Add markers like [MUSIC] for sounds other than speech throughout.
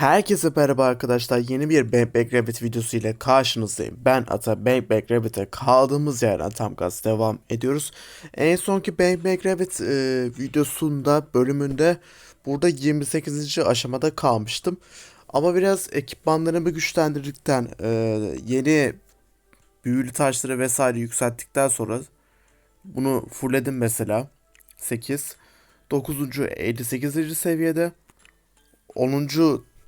Herkese merhaba arkadaşlar. Yeni bir Bang Bang Rabbit videosu ile karşınızdayım. Ben Ata Bang Bang Rabbit'e kaldığımız yerden tam gaz devam ediyoruz. En sonki Bang Bang Rabbit e, videosunda bölümünde burada 28. aşamada kalmıştım. Ama biraz ekipmanlarımı güçlendirdikten e, yeni büyülü taşları vesaire yükselttikten sonra bunu fullledim mesela. 8. 9. 58. seviyede. 10.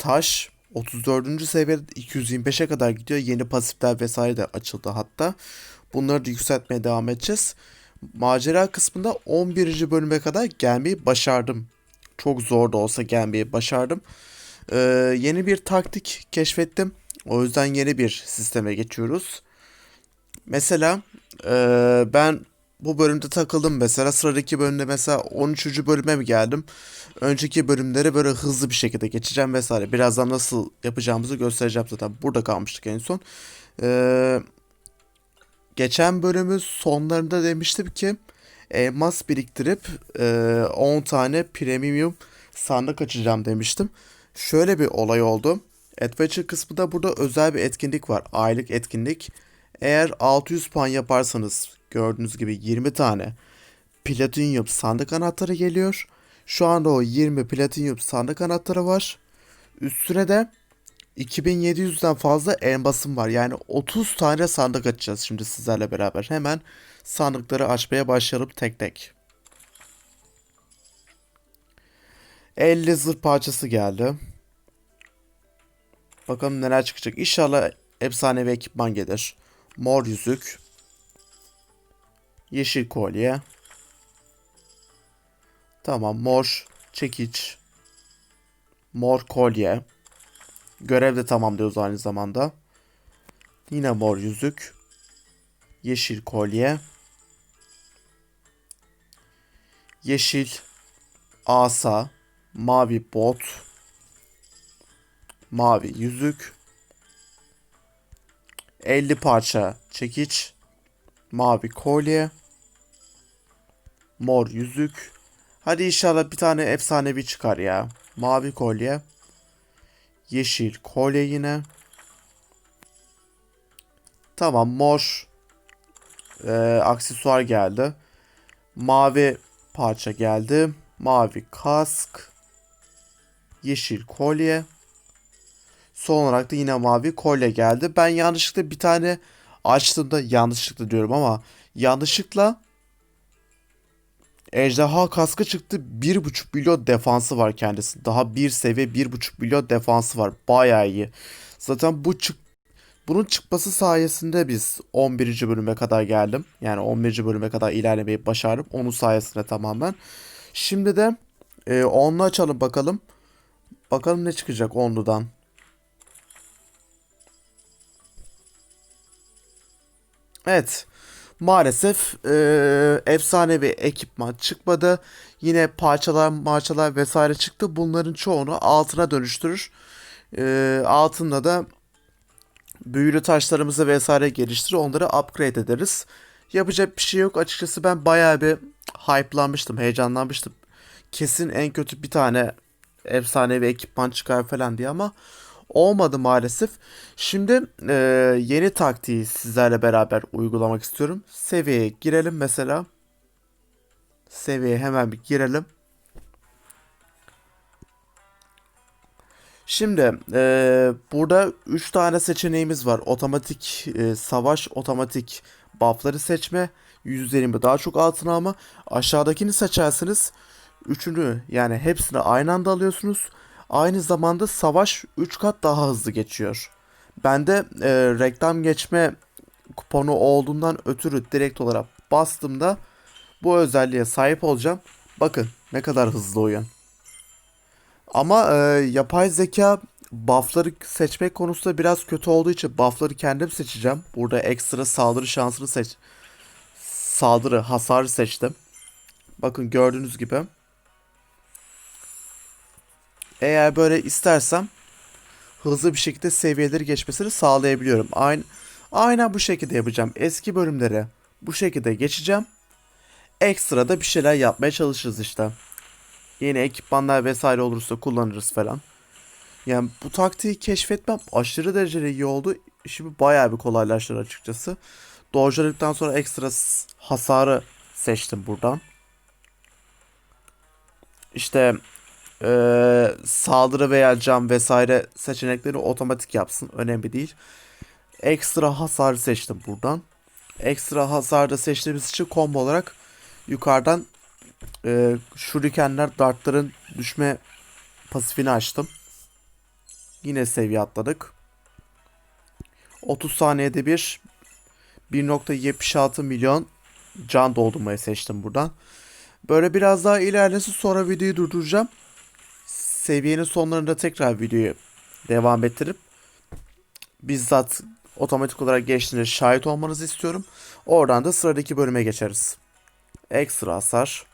taş 34. seviyede 225'e kadar gidiyor. Yeni pasifler vesaire de açıldı hatta. Bunları da yükseltmeye devam edeceğiz. Macera kısmında 11. bölüme kadar gelmeyi başardım. Çok zor da olsa gelmeyi başardım. Ee, yeni bir taktik keşfettim. O yüzden yeni bir sisteme geçiyoruz. Mesela e, ben bu bölümde takıldım mesela. Sıradaki bölümde mesela 13. bölüme mi geldim? Önceki bölümleri böyle hızlı bir şekilde geçeceğim vesaire. Birazdan nasıl yapacağımızı göstereceğim zaten. Burada kalmıştık en son. Ee, geçen bölümün sonlarında demiştim ki elmas biriktirip e, 10 tane premium sandık açacağım demiştim. Şöyle bir olay oldu. Adventure kısmında burada özel bir etkinlik var. Aylık etkinlik. Eğer 600 puan yaparsanız gördüğünüz gibi 20 tane platinyum sandık anahtarı geliyor. Şu anda o 20 platinyum sandık anahtarı var. Üstüne de 2700'den fazla elmasım var. Yani 30 tane sandık açacağız şimdi sizlerle beraber. Hemen sandıkları açmaya başlayalım tek tek. 50 zırh parçası geldi. Bakalım neler çıkacak. İnşallah efsanevi ekipman gelir. Mor yüzük. Yeşil kolye. Tamam mor çekiç. Mor kolye. Görev de tamamlıyoruz aynı zamanda. Yine mor yüzük. Yeşil kolye. Yeşil asa. Mavi bot. Mavi yüzük. 50 parça çekiç. Mavi kolye. Mor yüzük. Hadi inşallah bir tane efsanevi çıkar ya. Mavi kolye. Yeşil kolye yine. Tamam mor e, aksesuar geldi. Mavi parça geldi. Mavi kask. Yeşil kolye. Son olarak da yine mavi kolye geldi. Ben yanlışlıkla bir tane açtığımda yanlışlıkla diyorum ama yanlışlıkla Ejderha kaskı çıktı. 1.5 milyon defansı var kendisi. Daha bir seviye 1.5 milyon defansı var. Bayağı iyi. Zaten bu çık bunun çıkması sayesinde biz 11. bölüme kadar geldim. Yani 11. bölüme kadar ilerlemeyi başardım. Onun sayesinde tamamen. Şimdi de e, onlu açalım bakalım. Bakalım ne çıkacak onludan. Evet. Maalesef e, efsanevi ekipman çıkmadı. Yine parçalar parçalar vesaire çıktı. Bunların çoğunu altına dönüştürür. E, altında da büyülü taşlarımızı vesaire geliştirir. Onları upgrade ederiz. Yapacak bir şey yok. Açıkçası ben bayağı bir hype'lanmıştım. Heyecanlanmıştım. Kesin en kötü bir tane efsanevi ekipman çıkar falan diye ama olmadı maalesef. Şimdi e, yeni taktiği sizlerle beraber uygulamak istiyorum. Seviyeye girelim mesela. Seviyeye hemen bir girelim. Şimdi e, burada 3 tane seçeneğimiz var. Otomatik e, savaş, otomatik buffları seçme, %20 daha çok altın alma. Aşağıdakini seçerseniz üçünü yani hepsini aynı anda alıyorsunuz. Aynı zamanda savaş 3 kat daha hızlı geçiyor. Bende e, reklam geçme kuponu olduğundan ötürü direkt olarak bastığımda bu özelliğe sahip olacağım. Bakın ne kadar hızlı oyun. Ama e, yapay zeka buffları seçmek konusunda biraz kötü olduğu için buffları kendim seçeceğim. Burada ekstra saldırı şansını seç. Saldırı hasarı seçtim. Bakın gördüğünüz gibi. Eğer böyle istersem hızlı bir şekilde seviyeleri geçmesini sağlayabiliyorum. Aynı, aynen bu şekilde yapacağım. Eski bölümlere bu şekilde geçeceğim. Ekstra da bir şeyler yapmaya çalışırız işte. Yeni ekipmanlar vesaire olursa kullanırız falan. Yani bu taktiği keşfetmem aşırı derecede iyi oldu. İşimi bayağı bir kolaylaştırdı açıkçası. Dojladıktan sonra ekstra hasarı seçtim buradan. İşte eee, saldırı veya cam vesaire seçenekleri otomatik yapsın. Önemli değil. Ekstra hasarı seçtim buradan. Ekstra hasar da seçtiğimiz için combo olarak yukarıdan eee şurikenler dartların düşme pasifini açtım. Yine seviye atladık. 30 saniyede bir 1.76 milyon can doldurmayı seçtim buradan. Böyle biraz daha ilerlesin sonra videoyu durduracağım. Seviyenin sonlarında tekrar videoyu devam ettirip bizzat otomatik olarak geçtiğinde şahit olmanızı istiyorum. Oradan da sıradaki bölüme geçeriz. Ekstra hasar.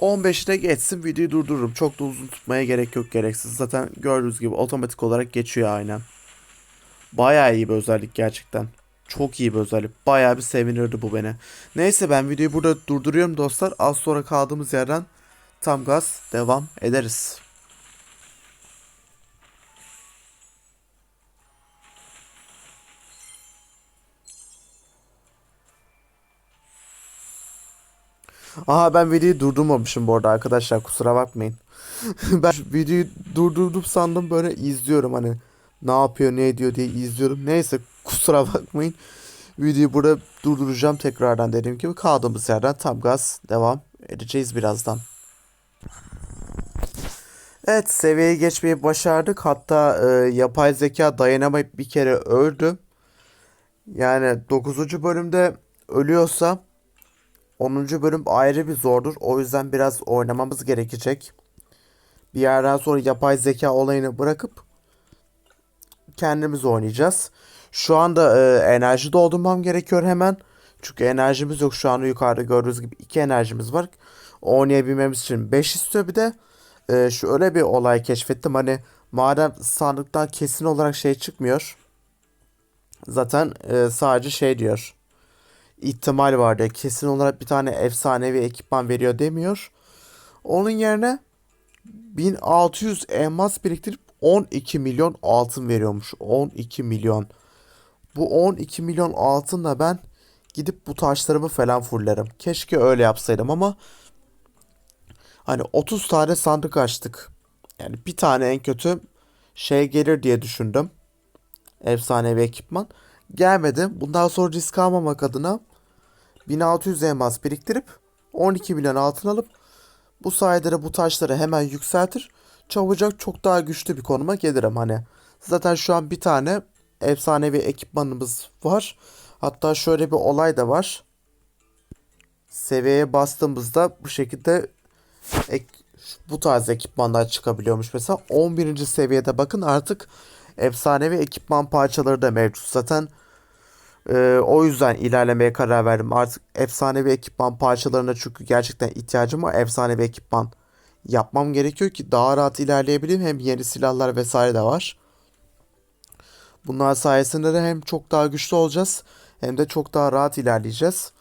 15'ine geçsin videoyu durdururum. Çok da uzun tutmaya gerek yok gereksiz. Zaten gördüğünüz gibi otomatik olarak geçiyor aynen. Bayağı iyi bir özellik gerçekten. Çok iyi bir özellik. Bayağı bir sevinirdi bu beni. Neyse ben videoyu burada durduruyorum dostlar. Az sonra kaldığımız yerden tam gaz devam ederiz. Aha ben videoyu durdurmamışım bu arada arkadaşlar kusura bakmayın. [LAUGHS] ben videoyu durdurdum sandım böyle izliyorum hani ne yapıyor ne ediyor diye izliyorum. Neyse kusura bakmayın. Videoyu burada durduracağım tekrardan dediğim gibi kaldığımız yerden tam gaz devam edeceğiz birazdan. Evet seviyeyi geçmeyi başardık. Hatta e, yapay zeka dayanamayıp bir kere öldü. Yani 9. bölümde ölüyorsa 10. bölüm ayrı bir zordur. O yüzden biraz oynamamız gerekecek. Bir yerden sonra yapay zeka olayını bırakıp kendimiz oynayacağız. Şu anda e, enerji doldurmam gerekiyor hemen. Çünkü enerjimiz yok. Şu anda yukarıda gördüğünüz gibi iki enerjimiz var. Oynayabilmemiz için 5 istiyor bir de. E, şu öyle bir olay keşfettim. Hani madem sandıktan kesin olarak şey çıkmıyor. Zaten e, sadece şey diyor ihtimal var diye kesin olarak bir tane efsanevi ekipman veriyor demiyor. Onun yerine 1600 elmas biriktirip 12 milyon altın veriyormuş. 12 milyon. Bu 12 milyon altınla ben gidip bu taşlarımı falan fullerim. Keşke öyle yapsaydım ama hani 30 tane sandık açtık. Yani bir tane en kötü şey gelir diye düşündüm. Efsanevi ekipman. Gelmedi. Bundan sonra risk almamak adına 1600 elmas biriktirip 12 milyon altın alıp bu sayede de bu taşları hemen yükseltir. Çabucak çok daha güçlü bir konuma gelirim hani. Zaten şu an bir tane efsanevi ekipmanımız var. Hatta şöyle bir olay da var. Seviyeye bastığımızda bu şekilde ek, bu tarz ekipmanlar çıkabiliyormuş. Mesela 11. seviyede bakın artık efsanevi ekipman parçaları da mevcut. Zaten ee, o yüzden ilerlemeye karar verdim. Artık efsanevi ekipman parçalarına çünkü gerçekten ihtiyacım var. Efsanevi ekipman yapmam gerekiyor ki daha rahat ilerleyebileyim. Hem yeni silahlar vesaire de var. Bunlar sayesinde de hem çok daha güçlü olacağız hem de çok daha rahat ilerleyeceğiz.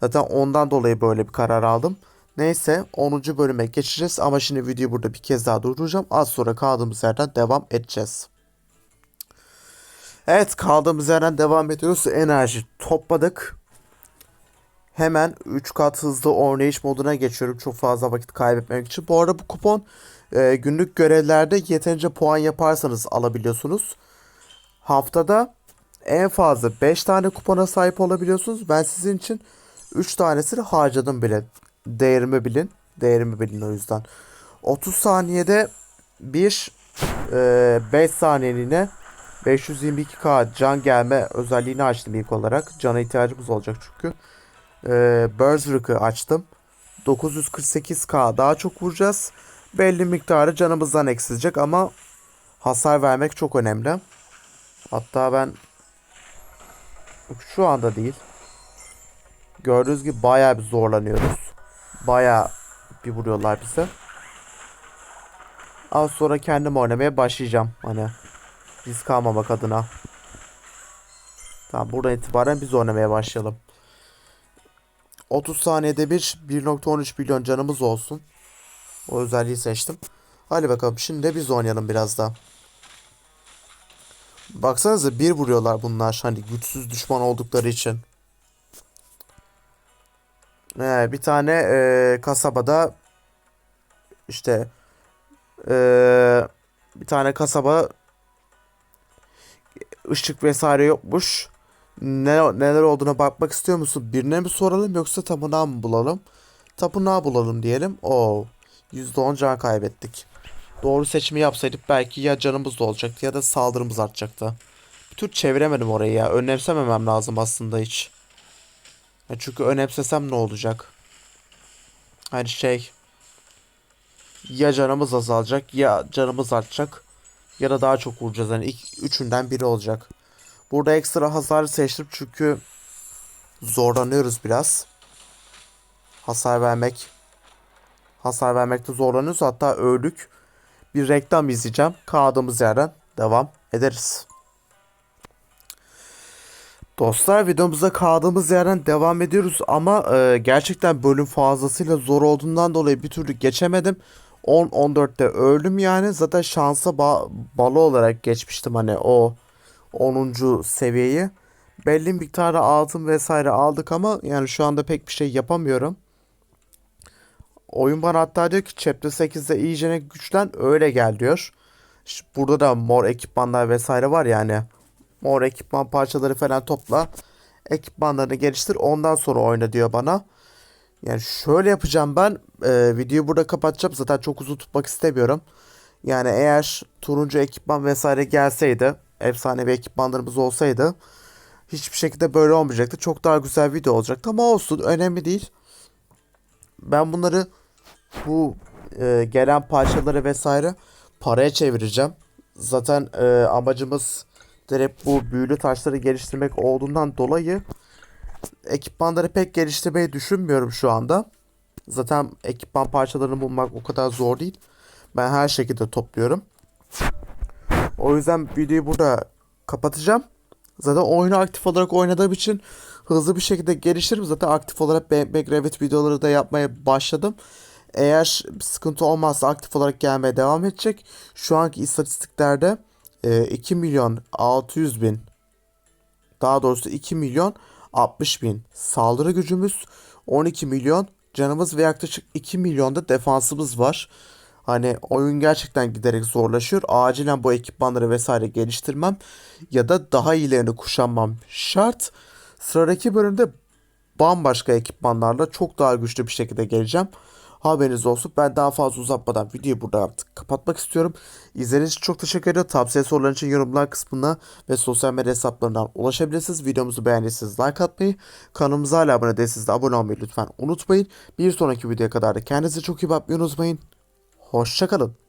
Zaten ondan dolayı böyle bir karar aldım. Neyse 10. bölüme geçeceğiz ama şimdi videoyu burada bir kez daha durduracağım. Az sonra kaldığımız yerden devam edeceğiz. Evet kaldığımız yerden devam ediyoruz. Enerji topladık. Hemen 3 kat hızlı oynayış moduna geçiyorum. Çok fazla vakit kaybetmemek için. Bu arada bu kupon e, günlük görevlerde yeterince puan yaparsanız alabiliyorsunuz. Haftada en fazla 5 tane kupona sahip olabiliyorsunuz. Ben sizin için 3 tanesini harcadım bile. Değerimi bilin. Değerimi bilin o yüzden. 30 saniyede bir e, 5 saniyeliğine 522k can gelme özelliğini açtım ilk olarak. Cana ihtiyacımız olacak çünkü. Ee, Berserk'ı açtım. 948k daha çok vuracağız. Belli miktarı canımızdan eksilecek ama hasar vermek çok önemli. Hatta ben şu anda değil. Gördüğünüz gibi bayağı bir zorlanıyoruz. Bayağı bir vuruyorlar bize. Az sonra kendim oynamaya başlayacağım. Hani risk almamak adına. Tamam buradan itibaren biz oynamaya başlayalım. 30 saniyede bir 1.13 milyon canımız olsun. O özelliği seçtim. Hadi bakalım şimdi de biz oynayalım biraz daha. Baksanıza bir vuruyorlar bunlar hani güçsüz düşman oldukları için. Ee, bir tane ee, kasabada işte ee, bir tane kasaba ışık vesaire yokmuş. Ne, neler olduğuna bakmak istiyor musun? Birine mi soralım yoksa tapınağı mı bulalım? Tapınağı bulalım diyelim. Oo, %10 can kaybettik. Doğru seçimi yapsaydık belki ya canımız da olacaktı ya da saldırımız artacaktı. Bir tür çeviremedim orayı ya. Önemsememem lazım aslında hiç. Ya çünkü önemsesem ne olacak? Hani şey ya canımız azalacak ya canımız artacak ya da daha çok vuracağız. Yani ilk üçünden biri olacak. Burada ekstra hasar seçtim çünkü zorlanıyoruz biraz. Hasar vermek hasar vermekte zorlanıyoruz. Hatta öldük. Bir reklam izleyeceğim. Kaldığımız yerden devam ederiz. Dostlar videomuza kaldığımız yerden devam ediyoruz ama e, gerçekten bölüm fazlasıyla zor olduğundan dolayı bir türlü geçemedim. 10-14'te öldüm yani. Zaten şansa ba- balı olarak geçmiştim hani o 10. seviyeyi. Belli miktarda altın vesaire aldık ama yani şu anda pek bir şey yapamıyorum. Oyun bana hatta diyor ki Chapter 8'de iyicene güçlen öyle gel diyor. İşte burada da mor ekipmanlar vesaire var yani. Mor ekipman parçaları falan topla. Ekipmanlarını geliştir ondan sonra oyna diyor bana. Yani şöyle yapacağım ben. e, videoyu burada kapatacağım. Zaten çok uzun tutmak istemiyorum. Yani eğer turuncu ekipman vesaire gelseydi. Efsanevi ekipmanlarımız olsaydı. Hiçbir şekilde böyle olmayacaktı. Çok daha güzel video olacaktı ama olsun. Önemli değil. Ben bunları bu e, gelen parçaları vesaire paraya çevireceğim. Zaten e, amacımız direkt bu büyülü taşları geliştirmek olduğundan dolayı ekipmanları pek geliştirmeyi düşünmüyorum şu anda. Zaten ekipman parçalarını bulmak o kadar zor değil. Ben her şekilde topluyorum. O yüzden videoyu burada kapatacağım. Zaten oyunu aktif olarak oynadığım için hızlı bir şekilde geliştiririm. Zaten aktif olarak BMP Gravit videoları da yapmaya başladım. Eğer sıkıntı olmazsa aktif olarak gelmeye devam edecek. Şu anki istatistiklerde 2 milyon 600 bin daha doğrusu 2 milyon 60 bin saldırı gücümüz 12 milyon canımız ve yaklaşık 2 milyon da defansımız var. Hani oyun gerçekten giderek zorlaşıyor. Acilen bu ekipmanları vesaire geliştirmem ya da daha iyilerini kuşanmam şart. Sıradaki bölümde bambaşka ekipmanlarla çok daha güçlü bir şekilde geleceğim. Haberiniz olsun. Ben daha fazla uzatmadan videoyu burada artık kapatmak istiyorum. İzlediğiniz için çok teşekkür ederim. Tavsiye soruların için yorumlar kısmına ve sosyal medya hesaplarından ulaşabilirsiniz. Videomuzu beğendiyseniz like atmayı, kanalımıza hala abone değilseniz de abone olmayı lütfen unutmayın. Bir sonraki videoya kadar da kendinize çok iyi bakmayı unutmayın. Hoşçakalın.